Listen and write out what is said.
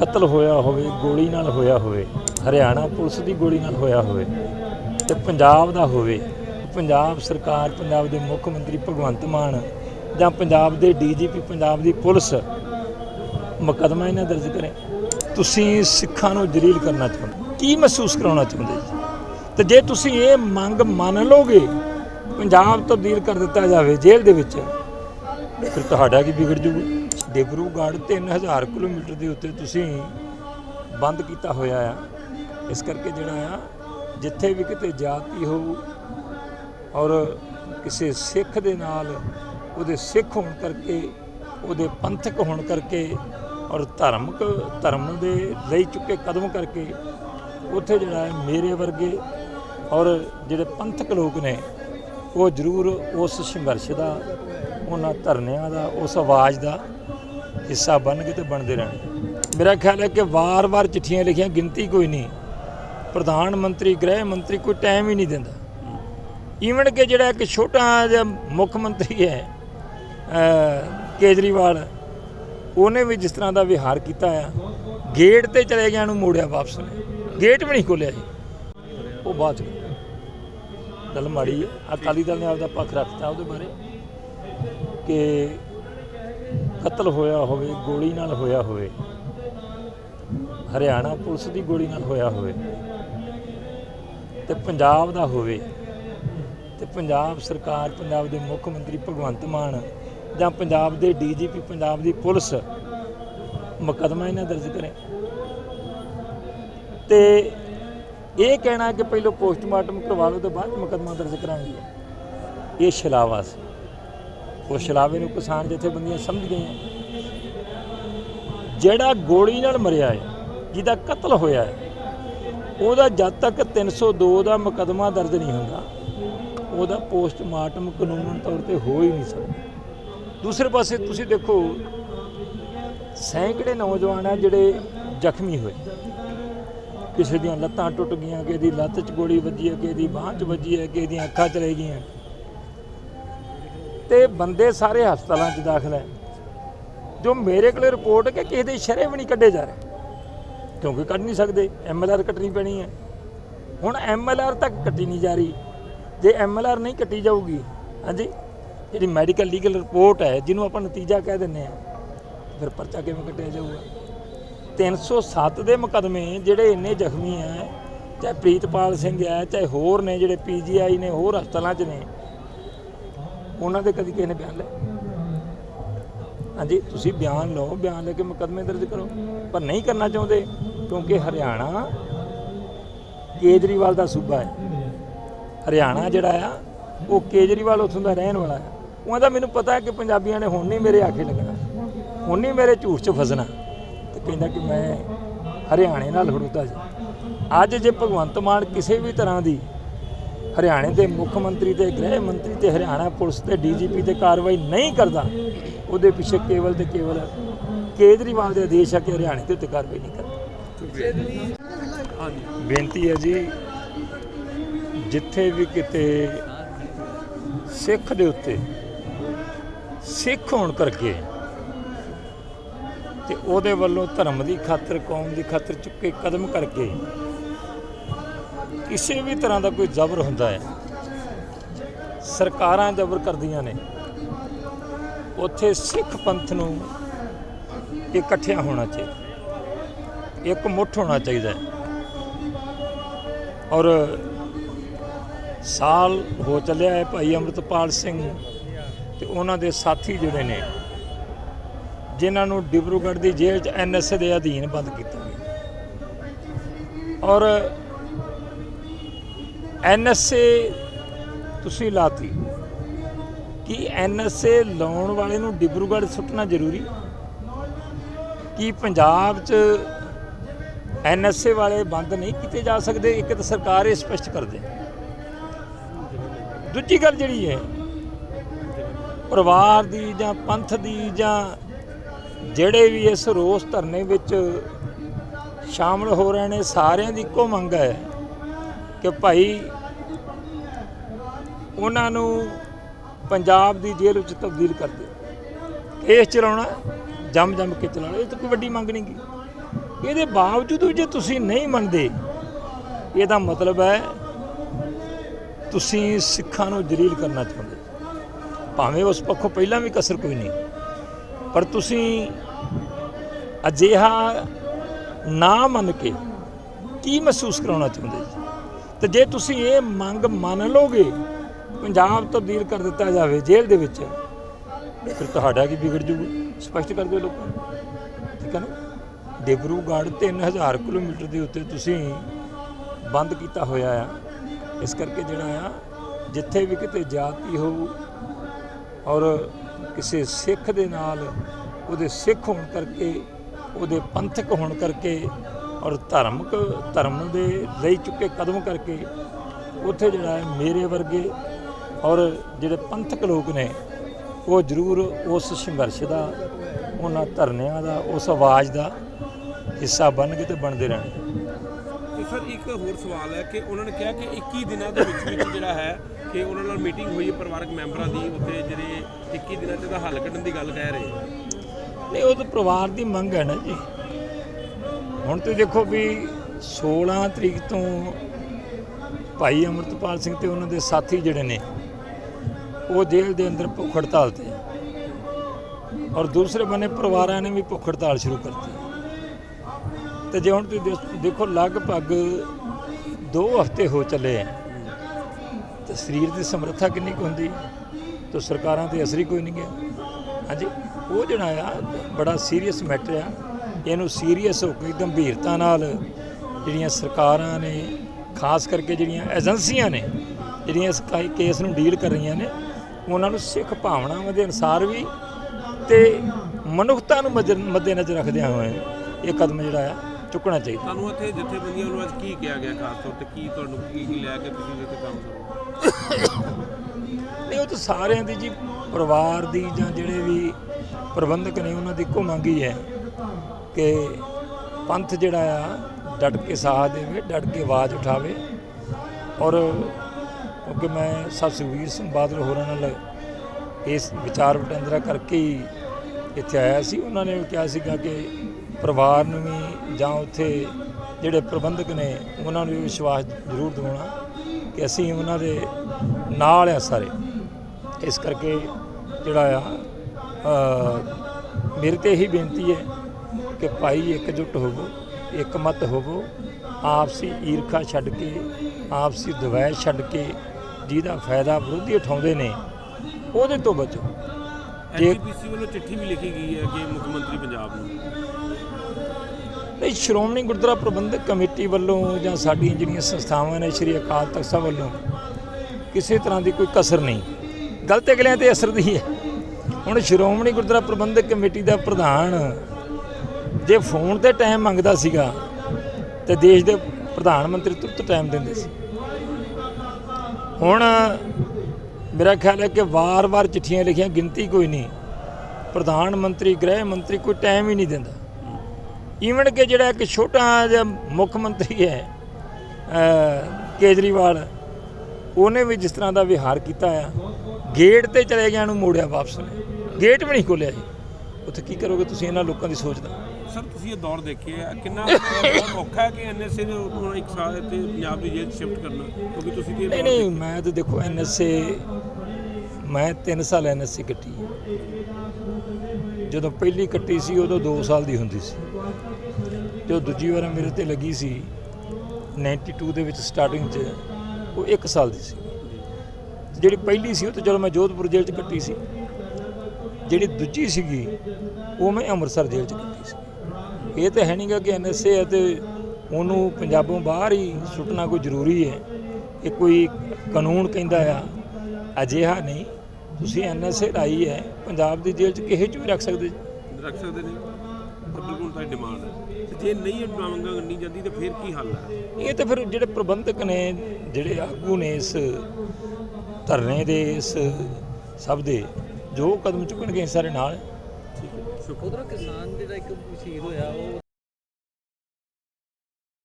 ਕਤਲ ਹੋਇਆ ਹੋਵੇ, ਗੋਲੀ ਨਾਲ ਹੋਇਆ ਹੋਵੇ, ਹਰਿਆਣਾ ਪੁਲਿਸ ਦੀ ਗੋਲੀ ਨਾਲ ਹੋਇਆ ਹੋਵੇ ਤੇ ਪੰਜਾਬ ਦਾ ਹੋਵੇ, ਪੰਜਾਬ ਸਰਕਾਰ, ਪੰਜਾਬ ਦੇ ਮੁੱਖ ਮੰਤਰੀ ਭਗਵੰਤ ਮਾਨ ਜਾਂ ਪੰਜਾਬ ਦੇ ਡੀਜੀਪੀ, ਪੰਜਾਬ ਦੀ ਪੁਲਿਸ, ਮੁਕੱਦਮਾ ਇਹਨਾਂ ਦਰਜ ਕਰੇ। ਤੁਸੀਂ ਸਿੱਖਾਂ ਨੂੰ ਜਲੀਲ ਕਰਨਾ ਚਾਹੁੰਦੇ ਕੀ ਮਹਿਸੂਸ ਕਰਾਉਣਾ ਚਾਹੁੰਦੇ ਜੀ ਤੇ ਜੇ ਤੁਸੀਂ ਇਹ ਮੰਗ ਮੰਨ ਲਓਗੇ, ਪੰਜਾਬ ਤਬਦੀਲ ਕਰ ਦਿੱਤਾ ਜਾਵੇ ਜੇਲ੍ਹ ਦੇ ਵਿੱਚ, ਫਿਰ ਤੁਹਾਡਾ ਕੀ ਵਿਗੜ ਜੂਗਾ ਡਿਬਰੂਗੜ੍ਹ 3000 ਕਿਲੋਮੀਟਰ ਦੇ ਉੱਤੇ ਤੁਸੀਂ ਬੰਦ ਕੀਤਾ ਹੋਇਆ ਆ। ਇਸ ਕਰਕੇ ਜਿਹੜਾ ਆ, ਜਿੱਥੇ ਵੀ ਕਿਤੇ ਜਾਤੀ ਹੋਊ ਔਰ ਕਿਸੇ ਸਿੱਖ ਦੇ ਨਾਲ ਉਹਦੇ ਸਿੱਖ ਹੋਣ ਕਰਕੇ, ਉਹਦੇ ਪੰਥਕ ਹੋਣ ਕਰਕੇ ਔਰ ਧਰਮਕ, ਧਰਮ ਦੇ ਲਈ ਚੁੱਕੇ ਕਦਮ ਕਰਕੇ ਉੱਥੇ ਜਿਹੜਾ ਹੈ ਮੇਰੇ ਵਰਗੇ ਔਰ ਜਿਹੜੇ ਪੰਥਕ ਲੋਕ ਨੇ, ਉਹ ਜ਼ਰੂਰ ਉਸ ਸੰਘਰਸ਼ ਦਾ, ਉਹਨਾਂ ਧਰਨਿਆਂ ਦਾ, ਉਸ ਆਵਾਜ਼ ਦਾ ਹਿੱਸਾ ਬਣ ਕੇ ਤੇ ਬਣਦੇ ਰਹਿਣ। ਮੇਰਾ ਖਿਆਲ ਹੈ ਕਿ ਵਾਰ-ਵਾਰ ਚਿੱਠੀਆਂ ਲਿਖੀਆਂ, ਗਿਣਤੀ ਕੋਈ ਨਹੀਂ। ਪ੍ਰਧਾਨ ਮੰਤਰੀ, ਗ੍ਰਹਿ ਮੰਤਰੀ ਕੋਈ ਟਾਈਮ ਹੀ ਨਹੀਂ ਦਿੰਦਾ। ਈਵਨ ਕਿ ਜਿਹੜਾ ਇੱਕ ਛੋਟਾ ਜਿਹਾ ਮੁੱਖ ਮੰਤਰੀ ਹੈ ਕੇਜਰੀਵਾਲ, ਉਹਨੇ ਵੀ ਜਿਸ ਤਰ੍ਹਾਂ ਦਾ ਵਿਹਾਰ ਕੀਤਾ ਆ, ਗੇਟ ਤੇ ਚਲੇ ਗਿਆ ਨੂੰ ਮੋੜਿਆ ਵਾਪਸ ਨੇ। ਗੇਟ ਵੀ ਨਹੀਂ ਖੋਲਿਆ ਜੀ। ਉਹ ਬਾਅਦ ਚ। ਗੱਲ ਮਾੜੀ ਹੈ। ਅਕਾਲੀ ਦਲ ਨੇ ਆਪਦਾ ਪੱਖ ਰੱਖਤਾ ਉਹਦੇ ਬਾਰੇ। ਕਿ ਕਤਲ ਹੋਇਆ ਹੋਵੇ, ਗੋਲੀ ਨਾਲ ਹੋਇਆ ਹੋਵੇ, ਹਰਿਆਣਾ ਪੁਲਿਸ ਦੀ ਗੋਲੀ ਨਾਲ ਹੋਇਆ ਹੋਵੇ, ਤੇ ਪੰਜਾਬ ਦਾ ਹੋਵੇ, ਤੇ ਪੰਜਾਬ ਸਰਕਾਰ, ਪੰਜਾਬ ਦੇ ਮੁੱਖ ਮੰਤਰੀ ਭਗਵੰਤ ਮਾਨ ਜਾਂ ਪੰਜਾਬ ਦੇ ਡੀਜੀਪੀ, ਪੰਜਾਬ ਦੀ ਪੁਲਿਸ ਮੁਕੱਦਮਾ ਇਹਨਾਂ ਦਰਜ ਕਰੇ। ਤੇ ਇਹ ਕਹਿਣਾ ਕਿ ਪਹਿਲਾਂ ਪੋਸਟਮਾਰਟਮ ਕਰਵਾ ਲਓ ਤੇ ਬਾਅਦ ਮੁਕੱਦਮਾ ਦਰਜ ਕਰਾਂਗੇ। ਇਹ ਸ਼ਲਾਵਾ ਸੀ ਉਹ ਛਲਾਵੇ ਨੂੰ ਕਿਸਾਨ ਜਥੇਬੰਦੀਆਂ ਸਮਝ ਗਈਆਂ। ਜਿਹੜਾ ਗੋਲੀ ਨਾਲ ਮਰਿਆ ਹੈ, ਜਿਹਦਾ ਕਤਲ ਹੋਇਆ ਹੈ, ਉਹਦਾ ਜਦ ਤੱਕ 302 ਦਾ ਮੁਕੱਦਮਾ ਦਰਜ ਨਹੀਂ ਹੁੰਦਾ, ਉਹਦਾ ਪੋਸਟਮਾਰਟਮ ਕਾਨੂੰਨ ਤੌਰ ਤੇ ਹੋ ਹੀ ਨਹੀਂ ਸਕਦਾ। ਦੂਸਰੇ ਪਾਸੇ ਤੁਸੀਂ ਦੇਖੋ, ਸੈਂਕੜੇ ਨੌਜਵਾਨ ਆ ਜਿਹੜੇ ਜ਼ਖਮੀ ਹੋਏ। ਕਿਸੇ ਦੀਆਂ ਲੱਤਾਂ ਟੁੱਟ ਗਈਆਂ, ਕਿਸੇ ਦੀ ਲੱਤ 'ਚ ਗੋਲੀ ਵੱਜੀ ਹੈ, ਕਿਸੇ ਦੀ ਬਾਂਹ 'ਚ ਵੱਜੀ ਹੈ, ਕਿਸੇ ਦੀਆਂ ਅੱਖਾਂ ਚਲੇ ਗਈਆਂ। ਤੇ ਬੰਦੇ ਸਾਰੇ ਹਸਪਤਾਲਾਂ 'ਚ ਦਾਖਲ ਹੈ। ਜੋ ਮੇਰੇ ਕੋਲੇ ਰਿਪੋਰਟ ਕਿ ਕਿਸੇ ਦੇ ਸ਼ਰੇ ਵੀ ਨਹੀਂ ਕੱਢੇ ਜਾ ਰਹੇ। ਕਿਉਂਕਿ ਕੱਢ ਨਹੀਂ ਸਕਦੇ ਐਮਐਲਆਰ ਕੱਟਣੀ ਪੈਣੀ ਹੈ। ਹੁਣ ਐਮਐਲਆਰ ਤੱਕ ਕੱਟੀ ਨਹੀਂ ਜਾ ਰਹੀ। ਜੇ ਐਮਐਲਆਰ ਨਹੀਂ ਕੱਟੀ ਜਾਊਗੀ, ਹਾਂਜੀ, ਜਿਹੜੀ ਮੈਡੀਕਲ ਲੀਗਲ ਰਿਪੋਰਟ ਹੈ, ਜਿਹਨੂੰ ਆਪਾਂ ਨਤੀਜਾ ਕਹਿ ਦਿੰਦੇ ਆ ਫਿਰ ਪਰਚਾ ਕਿਵੇਂ ਕੱਟਿਆ ਜਾਊਗਾ? 307 ਦੇ ਮੁਕਦਮੇ ਜਿਹੜੇ ਇੰਨੇ ਜ਼ਖਮੀ ਹੈ, ਚਾਹੇ ਪ੍ਰੀਤਪਾਲ ਸਿੰਘ ਹੈ, ਚਾਹੇ ਹੋਰ ਨੇ ਜਿਹੜੇ ਪੀਜੀਆਈ ਨੇ, ਹੋਰ ਹਸਪਤਾਲਾਂ 'ਚ ਨੇ ਉਹਨਾਂ ਦੇ ਕਦੀ ਕਿਸੇ ਨੇ ਬਿਆਨ ਲਏ ਹਾਂਜੀ, ਤੁਸੀਂ ਬਿਆਨ ਲਓ, ਬਿਆਨ ਲੈ ਕੇ ਮੁਕੱਦਮੇ ਦਰਜ ਕਰੋ। ਪਰ ਨਹੀਂ ਕਰਨਾ ਚਾਹੁੰਦੇ, ਕਿਉਂਕਿ ਹਰਿਆਣਾ ਕੇਜਰੀਵਾਲ ਦਾ ਸੂਬਾ ਹੈ। ਹਰਿਆਣਾ ਜਿਹੜਾ ਆ, ਉਹ ਕੇਜਰੀਵਾਲ ਉੱਥੋਂ ਦਾ ਰਹਿਣ ਵਾਲਾ ਹੈ। ਉਹਦਾ ਮੈਨੂੰ ਪਤਾ ਹੈ ਕਿ ਪੰਜਾਬੀਆਂ ਨੇ ਹੁਣ ਨਹੀਂ ਮੇਰੇ ਆਖੇ ਲੱਗਣਾ। ਹੁਣ ਨਹੀਂ ਮੇਰੇ ਝੂਠ 'ਚ ਫਸਣਾ। ਤੇ ਕਹਿੰਦਾ ਕਿ ਮੈਂ ਹਰਿਆਣੇ ਨਾਲ ਖੜੂਤਾ ਜੀ ਅੱਜ ਜੇ ਭਗਵੰਤ ਮਾਨ ਕਿਸੇ ਵੀ ਤਰ੍ਹਾਂ ਦੀ ਹਰਿਆਣੇ ਦੇ ਮੁੱਖ ਮੰਤਰੀ ਤੇ ਗ੍ਰਹਿ ਮੰਤਰੀ ਤੇ ਹਰਿਆਣਾ ਪੁਲਿਸ ਤੇ ਡੀਜੀਪੀ ਤੇ ਕਾਰਵਾਈ ਨਹੀਂ ਕਰਦਾ, ਉਹਦੇ ਪਿੱਛੇ ਕੇਵਲ ਤੇ ਕੇਵਲ ਕੇਜਰੀਵਾਲ ਦੇ ਆਦੇਸ਼ ਆ ਕਿ ਹਰਿਆਣੇ ਤੇ ਉੱਤੇ ਕਾਰਵਾਈ ਨਹੀਂ ਕਰਦਾ। ਬੇਨਤੀ ਹੈ ਜੀ, ਜਿੱਥੇ ਵੀ ਕਿਤੇ ਸਿੱਖ ਦੇ ਉੱਤੇ ਸਿੱਖ ਹੋਣ ਕਰਕੇ ਤੇ ਉਹਦੇ ਵੱਲੋਂ ਧਰਮ ਦੀ ਖਾਤਰ, ਕੌਮ ਦੀ ਖਾਤਰ ਚੁੱਕੇ ਕਦਮ ਕਰਕੇ ਕਿਸੇ ਵੀ ਤਰ੍ਹਾਂ ਦਾ ਕੋਈ ਜ਼ਬਰ ਹੁੰਦਾ ਹੈ, ਸਰਕਾਰਾਂ ਜ਼ਬਰ ਕਰਦੀਆਂ ਨੇ। ਉੱਥੇ ਸਿੱਖ ਪੰਥ ਨੂੰ ਇਕੱਠਿਆ ਹੋਣਾ ਚਾਹੀਦਾ, ਇੱਕ ਮੁੱਠ ਹੋਣਾ ਚਾਹੀਦਾ ਔਰ ਸਾਲ ਹੋ ਚੱਲਿਆ ਹੈ ਭਾਈ ਅੰਮ੍ਰਿਤਪਾਲ ਸਿੰਘ ਤੇ ਉਹਨਾਂ ਦੇ ਸਾਥੀ ਜਿਹੜੇ ਨੇ, ਜਿਨ੍ਹਾਂ ਨੂੰ ਡਿਬਰੂਗੜ੍ਹ ਦੀ ਜੇਲ੍ਹ 'ਚ ਐਨਐਸਏ ਦੇ ਅਧੀਨ ਬੰਦ ਕੀਤਾ ਗਿਆ। ਔਰ ਐਨਐਸਏ ਤੁਸੀਂ ਲਾਤੀ ਕੀ ਐਨਐਸਏ ਲਾਉਣ ਵਾਲੇ ਨੂੰ ਡਿਬਰੂਗੜ੍ਹ ਸੁੱਟਣਾ ਜ਼ਰੂਰੀ? ਕੀ ਪੰਜਾਬ 'ਚ ਐਨਐਸਏ ਵਾਲੇ ਬੰਦ ਨਹੀਂ ਕੀਤੇ ਜਾ ਸਕਦੇ? ਇੱਕ ਤਾਂ ਸਰਕਾਰ ਇਹ ਸਪਸ਼ਟ ਕਰ ਦੇ ਦੂਜੀ ਗੱਲ ਜਿਹੜੀ ਹੈ, ਪਰਿਵਾਰ ਦੀ ਜਾਂ ਪੰਥ ਦੀ ਜਾਂ ਜਿਹੜੇ ਵੀ ਇਸ ਰੋਸ ਧਰਨੇ ਵਿੱਚ ਸ਼ਾਮਲ ਹੋ ਰਹੇ ਨੇ, ਸਾਰਿਆਂ ਦੀ ਇੱਕੋ ਮੰਗ ਹੈ ਕਿ ਭਾਈ ਉਹਨਾਂ ਨੂੰ ਪੰਜਾਬ ਦੀ ਜੇਲ੍ਹ ਵਿੱਚ ਤਬਦੀਲ ਕਰ ਦਿਓ। ਕੇਸ ਚਲਾਉਣਾ, ਜੰਮ ਜੰਮ ਕੇ ਚਲਾਉਣਾ, ਇਹ ਤਾਂ ਕੋਈ ਵੱਡੀ ਮੰਗ ਨਹੀਂ ਗੀ ਇਹਦੇ ਬਾਵਜੂਦ ਵੀ ਜੇ ਤੁਸੀਂ ਨਹੀਂ ਮੰਨਦੇ, ਇਹਦਾ ਮਤਲਬ ਹੈ ਤੁਸੀਂ ਸਿੱਖਾਂ ਨੂੰ ਜਲੀਲ ਕਰਨਾ ਚਾਹੁੰਦੇ ਭਾਵੇਂ ਉਸ ਪੱਖੋਂ ਪਹਿਲਾਂ ਵੀ ਕਸਰ ਕੋਈ ਨਹੀਂ। ਪਰ ਤੁਸੀਂ ਅਜਿਹਾ ਨਾ ਮੰਨ ਕੇ ਕੀ ਮਹਿਸੂਸ ਕਰਾਉਣਾ ਚਾਹੁੰਦੇ ਜੀ ਤੇ ਜੇ ਤੁਸੀਂ ਇਹ ਮੰਗ ਮੰਨ ਲਓਗੇ, ਪੰਜਾਬ ਤਬਦੀਲ ਕਰ ਦਿੱਤਾ ਜਾਵੇ ਜੇਲ੍ਹ ਦੇ ਵਿੱਚ ਫਿਰ ਤੁਹਾਡਾ ਕੀ ਵਿਗੜ ਜੂਗਾ ਸਪਸ਼ਟ ਕਰ ਦਿਓ ਲੋਕਾਂ ਨੂੰ। ਠੀਕ ਹੈ ਨਾ? ਡਿਬਰੂਗੜ੍ਹ 3000 ਕਿਲੋਮੀਟਰ ਦੇ ਉੱਤੇ ਤੁਸੀਂ ਬੰਦ ਕੀਤਾ ਹੋਇਆ ਆ। ਇਸ ਕਰਕੇ ਜਿਹੜਾ ਆ, ਜਿੱਥੇ ਵੀ ਕਿਤੇ ਜਾਤੀ ਹੋਊ ਔਰ ਕਿਸੇ ਸਿੱਖ ਦੇ ਨਾਲ ਉਹਦੇ ਸਿੱਖ ਹੋਣ ਕਰਕੇ, ਉਹਦੇ ਪੰਥਕ ਹੋਣ ਕਰਕੇ ਔਰ ਧਰਮਕ ਧਰਮ ਦੇ ਲਈ ਚੁੱਕੇ ਕਦਮ ਕਰਕੇ ਉੱਥੇ ਜਿਹੜਾ ਹੈ ਮੇਰੇ ਵਰਗੇ ਔਰ ਜਿਹੜੇ ਪੰਥਕ ਲੋਕ ਨੇ ਉਹ ਜ਼ਰੂਰ ਉਸ ਸੰਘਰਸ਼ ਦਾ ਉਹਨਾਂ ਧਰਨਿਆਂ ਦਾ ਉਸ ਆਵਾਜ਼ ਦਾ ਹਿੱਸਾ ਬਣ ਕੇ ਤੇ ਬਣਦੇ ਰਹਿਣ। ਤੇ ਸਰ ਇੱਕ ਹੋਰ ਸਵਾਲ ਹੈ ਕਿ ਉਹਨਾਂ ਨੇ ਕਿਹਾ ਕਿ 21 ਦਿਨਾਂ ਦੇ ਵਿੱਚ ਵਿੱਚ ਜਿਹੜਾ ਹੈ ਕਿ ਉਹਨਾਂ ਨਾਲ ਮੀਟਿੰਗ ਹੋਈ ਹੈ ਪਰਿਵਾਰਕ ਮੈਂਬਰਾਂ ਦੀ ਉੱਤੇ ਜਿਹੜੇ 21 ਦਿਨਾਂ 'ਚ ਇਹਦਾ ਹੱਲ ਕੱਢਣ ਦੀ ਗੱਲ ਕਹਿ ਰਹੇ ਨਹੀਂ ਉਹ ਤਾਂ ਪਰਿਵਾਰ ਦੀ ਮੰਗ ਹੈ ਨਾ ਜੀ। ਹੁਣ ਤੁਸੀਂ ਦੇਖੋ ਵੀ 16 ਤਰੀਕ ਤੋਂ ਭਾਈ ਅਮਰਤਪਾਲ ਸਿੰਘ ਤੇ ਉਹਨਾਂ ਦੇ ਸਾਥੀ ਜਿਹੜੇ ਨੇ, ਉਹ ਜੇਲ੍ਹ ਦੇ ਅੰਦਰ ਭੁੱਖ ਹੜਤਾਲ ਤੇ ਔਰ ਦੂਸਰੇ ਬੰਨੇ ਪਰਿਵਾਰਾਂ ਨੇ ਵੀ ਭੁੱਖ ਹੜਤਾਲ ਸ਼ੁਰੂ ਕਰਤੀ ਤੇ ਜੇ ਹੁਣ ਤੁਸੀਂ ਦੇਖੋ ਲਗਭਗ 2 ਹਫ਼ਤੇ ਹੋ ਚੱਲੇ ਹੈ ਤੇ ਸਰੀਰ ਦੀ ਸਮਰੱਥਾ ਕਿੰਨੀ ਕੁ ਹੁੰਦੀ? ਤਾਂ ਸਰਕਾਰਾਂ ਤੇ ਅਸਰ ਹੀ ਕੋਈ ਨਹੀਂ ਗਿਆ ਹਾਂਜੀ, ਉਹ ਜਿਹੜਾ ਆ, ਬੜਾ ਸੀਰੀਅਸ ਮੈਟਰ ਆ। ਇਹਨੂੰ ਸੀਰੀਅਸ ਹੋ ਕੇ ਗੰਭੀਰਤਾ ਨਾਲ ਜਿਹੜੀਆਂ ਸਰਕਾਰਾਂ ਨੇ ਖਾਸ ਕਰਕੇ ਜਿਹੜੀਆਂ ਏਜੰਸੀਆਂ ਨੇ ਜਿਹੜੀਆਂ ਇਸ ਕੇਸ ਨੂੰ ਡੀਲ ਕਰ ਰਹੀਆਂ ਨੇ ਉਹਨਾਂ ਨੂੰ ਸਿੱਖ ਭਾਵਨਾਵਾਂ ਦੇ ਅਨੁਸਾਰ ਵੀ ਤੇ ਮਨੁੱਖਤਾ ਨੂੰ ਮੱਦੇ ਮੱਦੇ ਨਜ਼ਰ ਰੱਖਦਿਆਂ ਹੋਏ ਇਹ ਕਦਮ ਜਿਹੜਾ ਆ ਚੁੱਕਣਾ ਚਾਹੀਦਾ। ਤੁਹਾਨੂੰ ਇੱਥੇ ਜਥੇਬੰਦੀਆਂ ਨੂੰ ਅੱਜ ਕੀ ਕਿਹਾ ਗਿਆ ਖਾਸ ਤੌਰ ਤੇ? ਕੀ ਤੁਹਾਨੂੰ ਕੀ ਕੀ ਲੈ ਕੇ ਤੁਸੀਂ ਇੱਥੇ ਕੰਮ ਕਰੋ? ਨਹੀਂ ਉਹ ਤਾਂ ਸਾਰਿਆਂ ਦੀ ਜੀ ਪਰਿਵਾਰ ਦੀ ਜਾਂ ਜਿਹੜੇ ਵੀ ਪ੍ਰਬੰਧਕ ਨੇ ਉਹਨਾਂ ਦੀ ਇੱਕੋ ਮੰਗ ਹੀ ਹੈ ਕਿ ਪੰਥ ਜਿਹੜਾ ਆ, ਡਟ ਕੇ ਸਾਥ ਦੇਵੇ, ਡਟ ਕੇ ਆਵਾਜ਼ ਉਠਾਵੇ। ਔਰ ਕਿਉਂਕਿ ਮੈਂ ਸਭ ਸੁਖਬੀਰ ਸਿੰਘ ਬਾਦਲ ਹੋਰਾਂ ਨਾਲ ਇਸ ਵਿਚਾਰ ਵਟਾਂਦਰਾ ਕਰਕੇ ਹੀ ਇੱਥੇ ਆਇਆ ਸੀ। ਉਹਨਾਂ ਨੇ ਵੀ ਕਿਹਾ ਸੀਗਾ ਕਿ ਪਰਿਵਾਰ ਨੂੰ ਵੀ ਜਾਂ ਉੱਥੇ ਜਿਹੜੇ ਪ੍ਰਬੰਧਕ ਨੇ, ਉਹਨਾਂ ਨੂੰ ਵੀ ਵਿਸ਼ਵਾਸ ਜ਼ਰੂਰ ਦਿਵਾਉਣਾ ਕਿ ਅਸੀਂ ਉਹਨਾਂ ਦੇ ਨਾਲ ਆ ਸਾਰੇ। ਇਸ ਕਰਕੇ ਜਿਹੜਾ ਆ ਮੇਰੇ ਤੇ ਇਹੀ ਬੇਨਤੀ ਹੈ ਕਿ ਭਾਈ ਇਕਜੁੱਟ ਹੋਵੋ ਇੱਕ ਮਤ ਹੋਵੋ ਆਪਸੀ ਈਰਖਾ ਛੱਡ ਕੇ ਆਪਸੀ ਦਵੈਸ਼ ਛੱਡ ਕੇ ਜਿਹਦਾ ਫਾਇਦਾ ਵਿਰੋਧੀ ਉਠਾਉਂਦੇ ਨੇ ਉਹਦੇ ਤੋਂ ਬਚੋ। ਜੇ ਐਨਸੀਪੀਸੀ ਵੱਲੋਂ ਚਿੱਠੀ ਵੀ ਲਿਖੀ ਗਈ ਹੈ ਕਿ ਮੁੱਖ ਮੰਤਰੀ ਪੰਜਾਬ ਨੂੰ। ਨਹੀਂ ਸ਼੍ਰੋਮਣੀ ਗੁਰਦੁਆਰਾ ਪ੍ਰਬੰਧਕ ਕਮੇਟੀ ਵੱਲੋਂ ਜਾਂ ਸਾਡੀਆਂ ਜਿਹੜੀਆਂ ਸੰਸਥਾਵਾਂ ਨੇ ਸ਼੍ਰੀ ਅਕਾਲ ਤਖਤ ਸਾਹਿਬ ਵੱਲੋਂ ਕਿਸੇ ਤਰ੍ਹਾਂ ਦੀ ਕੋਈ ਕਸਰ ਨਹੀਂ। ਗਲਤ ਅਗਲਿਆਂ ਤੇ ਅਸਰ ਦੀ ਹੈ। ਹੁਣ ਸ਼੍ਰੋਮਣੀ ਗੁਰਦੁਆਰਾ ਪ੍ਰਬੰਧਕ ਕਮੇਟੀ ਦਾ ਪ੍ਰਧਾਨ ਜੇ ਫੋਨ ਤੇ ਟਾਈਮ ਮੰਗਦਾ ਸੀਗਾ ਤੇ ਦੇਸ਼ ਦੇ ਪ੍ਰਧਾਨ ਮੰਤਰੀ ਤੁਰਤ ਟਾਈਮ ਦਿੰਦੇ ਸੀ। ਹੁਣ ਮੇਰਾ ਖਿਆਲ ਹੈ ਕਿ ਵਾਰ-ਵਾਰ ਚਿੱਠੀਆਂ ਲਿਖੀਆਂ, ਗਿਣਤੀ ਕੋਈ ਨਹੀਂ। ਪ੍ਰਧਾਨ ਮੰਤਰੀ, ਗ੍ਰਹਿ ਮੰਤਰੀ ਕੋਈ ਟਾਈਮ ਹੀ ਨਹੀਂ ਦਿੰਦਾ। ਈਵਨ ਕਿ ਜਿਹੜਾ ਇੱਕ ਛੋਟਾ ਜਿਹਾ ਮੁੱਖ ਮੰਤਰੀ ਹੈ ਕੇਜਰੀਵਾਲ, ਉਹਨੇ ਵੀ ਜਿਸ ਤਰ੍ਹਾਂ ਦਾ ਵਿਹਾਰ ਕੀਤਾ ਆ, ਗੇਟ ਤੇ ਚਲੇ ਗਿਆ ਨੂੰ ਮੋੜਿਆ ਵਾਪਸ ਨੇ। ਗੇਟ ਵੀ ਨਹੀਂ ਖੋਲਿਆ ਜੀ। ਉੱਥੇ ਕੀ ਕਰੋਗੇ ਤੁਸੀਂ ਇਹਨਾਂ ਲੋਕਾਂ ਦੀ ਸੋਚ ਦਾ? ਸਰ ਤੁਸੀਂ ਇਹ ਦੌਰ ਦੇਖਿਆ ਕਿੰਨਾ ਔਖਾ ਹੈ ਕਿ ਐਨਐਸਏ ਦੇ ਹੁਣ ਇੱਕ ਸਾਲ ਇੱਥੇ ਪੰਜਾਬ ਦੀ ਜੇਲ੍ਹ ਸ਼ਿਫਟ ਕਰਨਾ ਕਿਉਂਕਿ ਤੁਸੀਂ ਤੇ ਨਹੀਂ ਨਹੀਂ ਮੈਂ ਤਾਂ ਦੇਖੋ ਐਨਐਸਏ ਮੈਂ 3 ਸਾਲ ਐਨਐਸਏ ਕੱਟੀ। ਜਦੋਂ ਪਹਿਲੀ ਕੱਟੀ ਸੀ ਉਦੋਂ 2 ਸਾਲ ਦੀ ਹੁੰਦੀ ਸੀ। ਜਦੋਂ ਦੂਜੀ ਵਾਰ ਮੇਰੇ ਤੇ ਲੱਗੀ ਸੀ 92 ਦੇ ਵਿੱਚ ਸਟਾਰਟਿੰਗ 'ਚ ਉਹ 1 ਸਾਲ ਦੀ ਸੀ। ਜਿਹੜੀ ਪਹਿਲੀ ਸੀ ਉਹ ਤਾਂ ਚਲੋ ਮੈਂ ਜੋਧਪੁਰ ਜੇਲ੍ਹ 'ਚ ਕੱਟੀ ਸੀ। ਜਿਹੜੀ ਦੂਜੀ ਸੀਗੀ ਉਹ ਮੈਂ ਅੰਮ੍ਰਿਤਸਰ ਜੇਲ੍ਹ 'ਚ ਕੱਟੀ। ਇਹ ਤਾਂ ਹੈ ਨਹੀਂਗਾ ਕਿ ਐਨਐਸਏ ਹੈ ਤੇ ਉਹਨੂੰ ਪੰਜਾਬੋਂ ਬਾਹਰ ਹੀ ਸੁੱਟਣਾ ਕੋਈ ਜ਼ਰੂਰੀ ਹੈ। ਇਹ ਕੋਈ ਕਾਨੂੰਨ ਕਹਿੰਦਾ ਆ ਅਜਿਹਾ ਨਹੀਂ। ਤੁਸੀਂ ਐਨਐਸਏ ਲਾਈ ਹੈ ਪੰਜਾਬ ਦੀ ਜੇਲ੍ਹ 'ਚ ਕਿਸੇ 'ਚ ਵੀ ਰੱਖ ਸਕਦੇ ਜੀ? ਰੱਖ ਸਕਦੇ ਨੇ ਤਾਂ ਬਿਲਕੁਲ ਤਾਂ ਡਿਮਾਂਡ ਹੈ। ਤੇ ਜੇ ਨਹੀਂ ਮੰਗਾਂ ਗੰਨੀ ਜਾਂਦੀ ਤਾਂ ਫਿਰ ਕੀ ਹੱਲ ਹੈ? ਇਹ ਤਾਂ ਫਿਰ ਜਿਹੜੇ ਪ੍ਰਬੰਧਕ ਨੇ ਜਿਹੜੇ ਆਗੂ ਨੇ ਇਸ ਧਰਨੇ ਦੇ ਇਸ ਸਭ ਦੇ ਜੋ ਕਦਮ ਚੁੱਕਣਗੇ ਸਾਰੇ ਨਾਲ ਉਧਰੋਂ ਕਿਸਾਨ ਜਿਹੜਾ ਇੱਕ ਸ਼ਹੀਦ ਹੋਇਆ ਉਹ